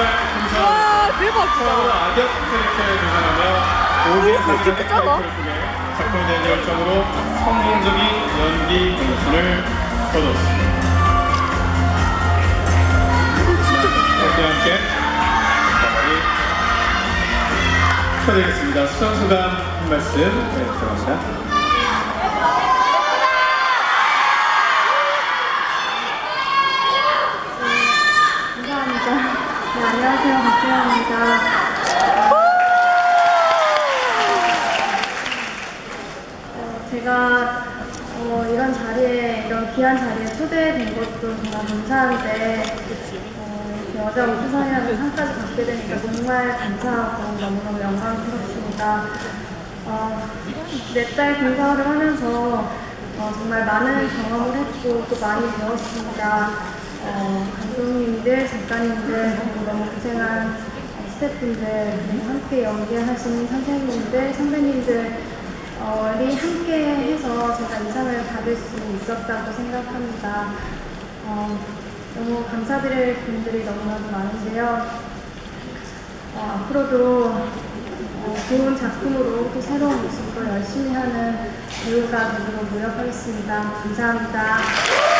와 대박. 아, 진짜. 악역 그렇게 작품의 작품에 작품에 작품에 작품에 작품에 작품에 작품에 작품에 작품에 작품에 작품에 작품에 작품에 작품에 작품에 작품에 작품에 안녕하세요. 박수영입니다. 어, 제가 어, 이런 자리에, 이런 귀한 자리에 초대된 것도 정말 감사한데, 어, 여자 우수상이라는 상까지 받게 되니까 정말 감사하고 너무너무 영광스럽습니다. 어, 내딸 봉사를 하면서 어, 정말 많은 경험을 했고 또 많이 배웠습니다. 어, 감독님들, 작가님들, 그리고 너무 고생한 스태프분들, 함께 연기하신 선생님들, 선배님들, 어, 이 함께 해서 제가 이상을 받을 수 있었다고 생각합니다. 어, 너무 감사드릴 분들이 너무나도 많은데요. 어, 앞으로도 어, 좋은 작품으로 또 새로운 모습을 열심히 하는 배우가 되도록 노력하겠습니다. 감사합니다.